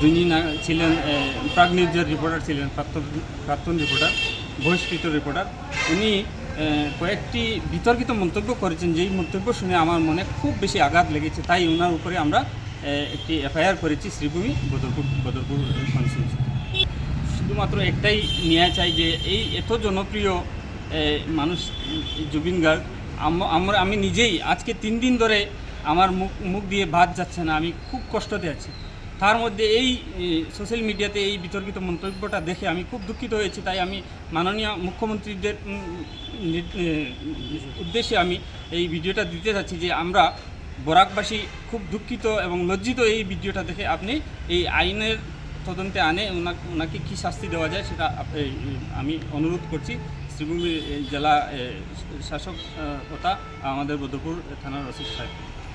যিনি ছিলেন প্রাগ নিউজের রিপোর্টার ছিলেন, প্রাক্তন প্রাক্তন রিপোর্টার বহিষ্কৃত রিপোর্টার উনি কয়েকটি বিতর্কিত মন্তব্য করেছেন। যেই মন্তব্য শুনে আমার মনে খুব বেশি আঘাত লেগেছে। তাই ওনার উপরে আমরা একটি এফআইআর করেছি শ্রীভূমি বদরপুর বদরপুর কনস্টিটিউশন শুধুমাত্র একটাই নেওয়া চাই যে এই এত জনপ্রিয় মানুষ জুবিন গার্গ, আম- আমরা, আমি নিজেই আজকে তিন দিন ধরে আমার মুখ মুখ দিয়ে ভাত যাচ্ছে না, আমি খুব কষ্টতে আছি। তার মধ্যে এই সোশ্যাল মিডিয়াতে এই বিতর্কিত মন্তব্যটা দেখে আমি খুব দুঃখিত হয়েছি। তাই আমি মাননীয় মুখ্যমন্ত্রীদের উদ্দেশ্যে আমি এই ভিডিওটা দিতে চাচ্ছি যে আমরা বরাকবাসী খুব দুঃখিত এবং লজ্জিত এই ভিডিওটা দেখে আপনি এই আইনের তদন্তে আনে ওনা- ওনাকে কী শাস্তি দেওয়া যায় সেটা আমি অনুরোধ করছি। শ্রীভূমি জেলা শাসক তথা আমাদের বদরপুর থানার ওসি সাহেব।